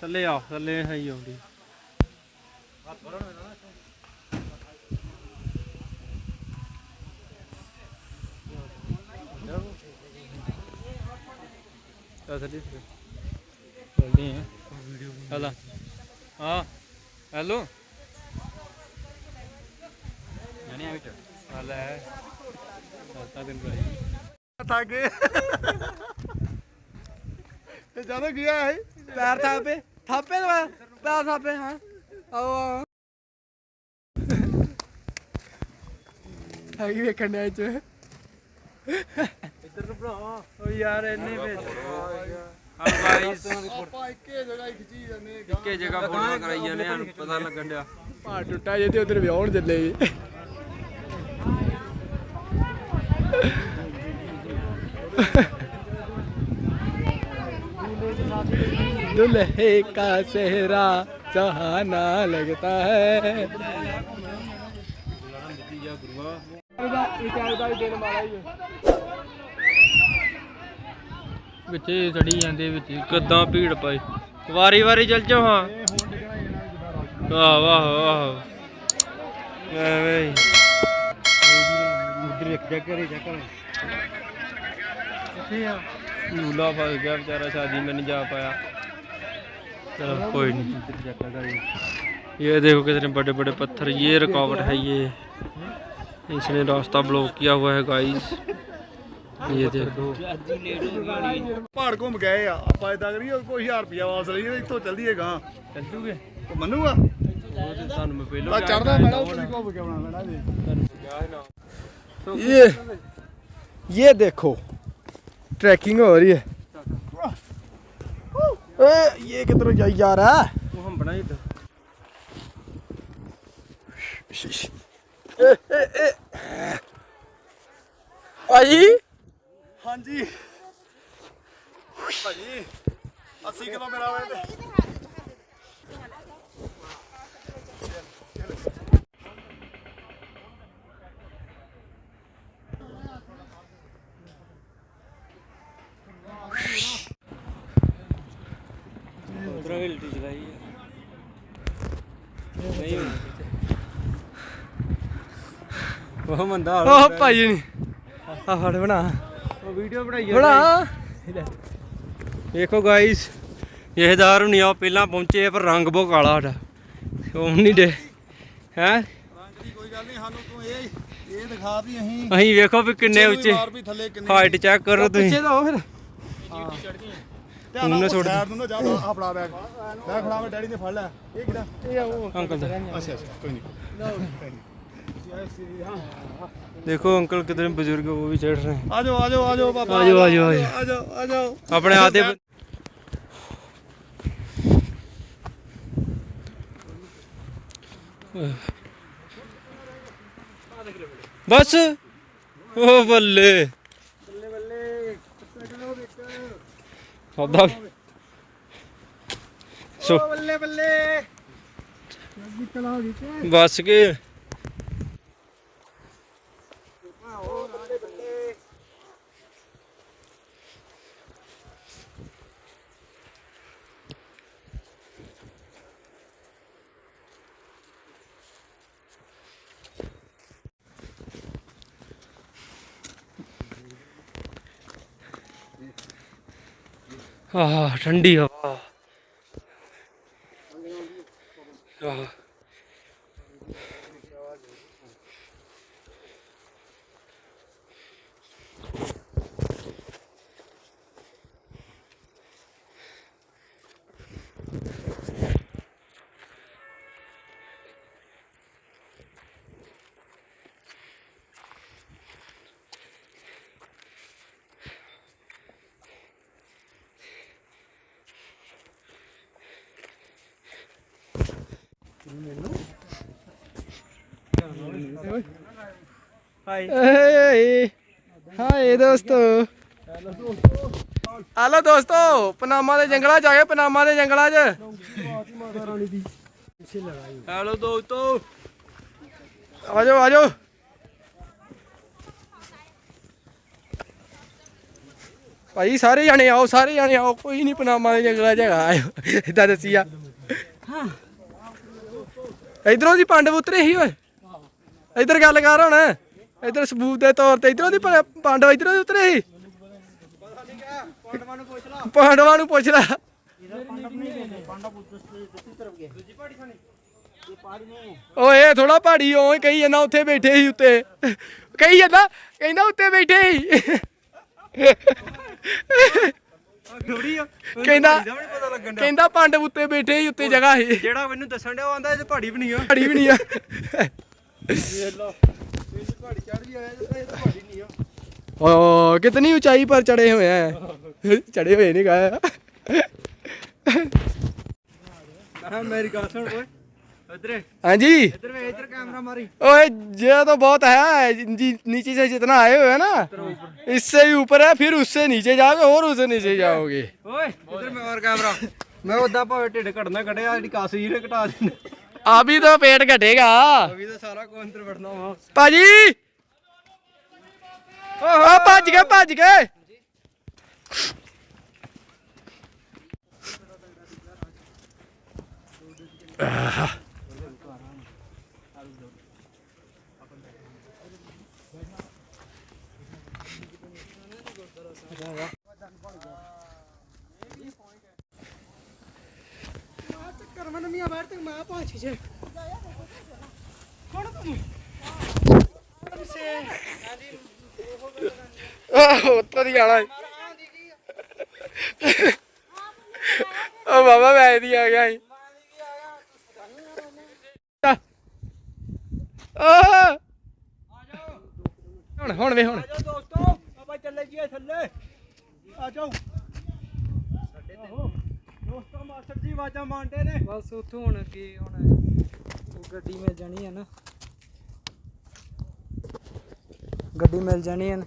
ਥੱਲੇ ਆ ਥੱਲੇ ਹੈ ਹੀ ਆਉਂਦੀ। ਆ ਥੱਲੇ ਚੱਲਦੇ ਆ। ਹਲਾ ਹਾਂ ਹੈਲੋ। ਜਾਨੀ ਆ ਬਿਟ ਹਲਾ ਹੈ ਸੱਤਾ ਦਿਨ ਭਾਈ। ਥੱਕ ਗਏ ਤੇ ਜਦੋਂ ਗਿਆ ਹੈ ਪੈਰ ਥਾਪੇ। ਥਾਪੇ ਲਵਾ ਪੈਰ ਥਾਪੇ ਹਾਂ। ਆਓ ਆਓ। ਆਈ ਵੇਖਣ ਦੇ ਚ। ਇੱਧਰ ਨੂੰ ਭਰਾ ਓ ਯਾਰ ਇੰਨੇ ਵਿੱਚ। ਹਾਂ ਆਪਾਂ ਇੱਕੇ ਜਗ੍ਹਾ ਹੀ ਖਿੱਚੀ ਜਾਂਦੇ ਇੱਕੇ ਜਗ੍ਹਾ ਫੋਟੋ ਕਰਾਈ ਜਾਂਦੇ ਹਨ ਪਤਾ ਲੱਗਣ ਡਿਆ। ਪਾ ਟੁੱਟਾ ਜੇ ਤੇ ਉਧਰ ਵਿਆਹਣ ਚੱਲੇ ਜੀ दुल्हे का सेहरा सहाना लगता है ਵਿੱਚੇ ਚੜੀ ਜਾਂਦੇ ਵਿੱਚ ਕਿੱਦਾਂ ਭੀੜ ਪਾਈ ਵਾਰੀ ਵਾਰੀ ਚੱਲ ਜਾਓ ਹਾਂ ਵਾਹ ਵਾਹ ਵਾਹ ਐਵੇਂ ਹੀ ਉਧਰ ਇੱਕ ਜਗ੍ਹਾ ਕਰੇ ਜਾ ਕਰ ਕਿੱਥੇ ਆ ਝੂਲਾ ਫਸ ਗਿਆ ਵਿਚਾਰਾ ਸ਼ਾਦੀ में नहीं जा पाया चलो कोई नहीं ये देखो कितने बड़े बड़े पत्थर ये रुकावट है ये इसने रास्ता ब्लॉक किया हुआ है गाइस ये देखो ਪਹਾੜ ਘੁੰਮ ਗਏ ਆ ਆਪਾਂ ਇਦਾਂ ਕਰੀਏ ਕੋਈ 1000 ਰੁਪਿਆ ਵਾਪਸ ਲਈਏ ਇੱਥੋਂ ਚੱਲੀਏ ਗਾਂ चल जूगे ਤੇ ਮੰਨੂਗਾ ਉਹ ਤੇ ਤੁਹਾਨੂੰ ਮੈਂ ਪਹਿਲਾਂ ਤਾਂ ਚੜਦਾ ਮੈਣਾ ਉੱਥੇ ਘੁੰਮ ਕੇ ਆਉਣਾ ਮੈਣਾ ਜੀ ये ये देखो ट्रैकिंग हो रही है ਏ ਇਹ ਕਿੱਧਰ ਜਾਈ ਜਾ ਰਹਾ? ਹੈ ਤੂੰ ਹੰਬਣਾ ਹੀ ਏ, ਏ, ਏ। ਭਾਜੀ? ਹਾਂਜੀ। ਭਾਜੀ 80 ਕਿਲੋ ਮੇਰਾ ਵੇਟ 15 ਘੰਟੇ ਚਲਾਈ ਆ। ਉਹ ਮੰਦਾ ਉਹ ਭਾਈ ਨਹੀਂ ਆ ਫੜ ਬਣਾ। ਉਹ ਵੀਡੀਓ ਬਣਾਈ ਬਣਾ। ਦੇਖੋ ਗਾਇਸ ਇਹਦਾਰ ਨਹੀਂ ਆ ਪਹਿਲਾਂ ਪਹੁੰਚੇ ਪਰ ਰੰਗ ਬੋ ਕਾਲਾ ਸਾਡਾ। ਉਹ ਨਹੀਂ ਦੇ। ਹੈ? ਰੰਗ ਦੀ ਕੋਈ ਗੱਲ ਨਹੀਂ ਸਾਨੂੰ ਤੂੰ ਇਹ ਇਹ ਦਿਖਾ ਵੀ ਅਸੀਂ। ਅਸੀਂ ਵੇਖੋ ਵੀ ਕਿੰਨੇ ਉੱਚੇ। ਹਾਈਟ ਚੈੱਕ ਕਰੋ ਤੁਸੀਂ ਪਿੱਛੇ ਦਾ ਉਹ ਫਿਰ। ਹਾਂ। ਧਿਆਨ ਨਾ ਨਾਲ ਸੁੱਟ ਸਾਈਡ ਨੂੰ ਨਾ ਜਾ ਆ ਫੜਾ ਬੈਗ। ਬੈਗ ਫੜਾ ਮੈਂ ਡੈਡੀ ਨੇ ਫੜ ਲਿਆ। ਇਹ ਕਿਹੜਾ? ਇਹ ਉਹ ਅੰਕਲ ਦਾ। ਅੱਛਾ ਅੱਛਾ ਕੋਈ ਨਹੀਂ। ਦੇਖੋ ਅੰਕਲ ਕਿਤਨੇ ਬਜ਼ੁਰਗ ਉਹ ਵੀ ਚੜ ਰਹੇ ਆ ਜਾਓ ਆ ਜਾਓ ਆ ਜਾਓ ਬਾਬਾ ਆ ਜਾਓ, ਆ ਜਾਓ, ਆ ਜਾਓ ਆ ਜਾਓ ਆਪਣੇ ਆਦੇ ਬਸ। ਉਹ ਬੱਲੇ ਬੱਲੇ ਕਿਲੋ ਵਿੱਚ ਸੌਦਾ ਸੋ ਬੱਲੇ ਬੱਲੇ। ਬਸ ਕੇ। ਆਹ ਠੰਡੀ ਹਵਾ ਆਹ ਹਾਈ ਏ ਹਾਏ ਦੋਸਤੋ ਹਲੋ ਦੋਸਤੋ ਪਨਾਮਾ ਦੇ ਜੰਗਲਾਂ ਚ ਆ ਗਏ ਪਨਾਮਾ ਦੇ ਜੰਗਲਾਂ ਚ ਹੈਲੋ ਦੋਸਤੋ ਆਜੋ ਆਜੋ ਭਾਈ ਸਾਰੇ ਜਾਣੇ ਆਓ ਸਾਰੇ ਜਾਣੇ ਆਓ ਕੋਈ ਨਹੀਂ ਪਨਾਮਾ ਦੇ ਜੰਗਲਾਂ 'ਚ ਹੈਗਾ ਆਇਓ ਇਦਾਂ ਦੱਸੀ ਆ ਇਧਰੋਂ ਦੀ ਪਾਂਡਵ ਉਤਰੇ ਹੀ ਓਏ। ਇਧਰ ਗੱਲ ਕਰ ਹੁਣ। ਇਧਰ ਸਬੂਤ ਦੇ ਤੌਰ ਤੇ ਇਧਰੋਂ ਦੀ ਪਾਂਡਵ ਇਧਰੋਂ ਦੀ ਉਤਰੇ ਸੀ। ਪਾਂਡਵਾਂ ਨੂੰ ਪੁੱਛ ਲੈ। ਓਏ ਇਹ ਥੋੜਾ ਪਹਾੜੀ ਓਏ ਕਹੀ ਜਾਂਦਾ ਉੱਥੇ ਬੈਠੇ ਸੀ ਉੱਤੇ। ਕਹੀ ਜਾਂਦਾ ਕਹਿੰਦਾ ਉੱਤੇ ਬੈਠੇ ਸੀ। ਕਹਿੰਦਾ ਲੱਗਣ ਕਹਿੰਦਾ ਪਾਂਡਵ ਉੱਤੇ ਬੈਠੇ ਸੀ ਉੱਤੇ ਜਗ੍ਹਾ ਸੀ। ਜਿਹੜਾ ਮੈਨੂੰ ਦੱਸਣ ਡਿਆ ਉਹ ਆਂਦਾ ਇਹ ਪਹਾੜੀ ਵੀ ਨਹੀਂ ਆ। ਪਹਾੜੀ ਵੀ ਨਹੀਂ ਆ। ਪਹਾੜੀ ਚੜ ਵੀ ਆਇਆ ਤੇ ਇਹ ਪਹਾੜੀ ਨਹੀਂ ਆ ਓ ਕਿਤਨੀ ਉਚਾਈ ਪਰ ਚੜੇ ਹੋਏ ਆ। ਚੜੇ ਹੋਏ ਨਹੀਂ ਗਾਇਆ ਗੱਲ ਸੁਣ ਓਏ। ਹਾਂਜੀ इधर में इधर कैमरा मारी ओए ये तो बहुत है जी नीचे से जितना आए हुए हैं ना इससे ही ऊपर है फिर उससे नीचे जाओगे और उससे नीचे जाओगे ਓਏ ਇਧਰ ਮੈਂ ਹੋਰ ਕੈਮਰਾ ਮੈਂ ਉਦਾਂ ਭਾਵੇਂ ਢਿੱਡ ਘਟਣਾ ਕੱਢਿਆ ਜਿਹੜੀ ਕਾਸੀ ਨੇ ਘਟਾ ਦਿੰਦੇ अभी तो पेट घटेगा ਅਭੀ ਤਾਂ ਸਾਰਾ ਕੋ ਅੰਦਰ ਵੜਨਾ ਵਾ ਭਾਜੀ ਓ ਭੱਜ ਗਏ ਭੱਜ ਗਏ ਆਹ ਉੱਤੋਂ ਦੀ ਆਣਾ ਓ ਬਾਬਾ, ਮੈਂ ਦੀ ਆ ਗਿਆ ਹੁਣ ਹੁਣ ਵੇ, ਹੁਣ। ਦੋਸਤੋ ਆਪਾਂ ਚੱਲੇ ਜੀਏ ਥੱਲੇ। ਆ ਜਾਓ। ਦੋਸਤੋ ਮਾਸਟਰ ਜੀ ਆਵਾਜ਼ਾਂ ਮਾਰਦੇ ਨੇ। ਬਸ ਉੱਥੋਂ ਹੁਣ ਕੀ ਹੁਣ ਉਹ ਗੱਡੀ ਮਿਲ ਜਾਣੀ ਹੈ ਨਾ। ਗੱਡੀ ਮਿਲ ਜਾਣੀ ਹੈ ਨਾ।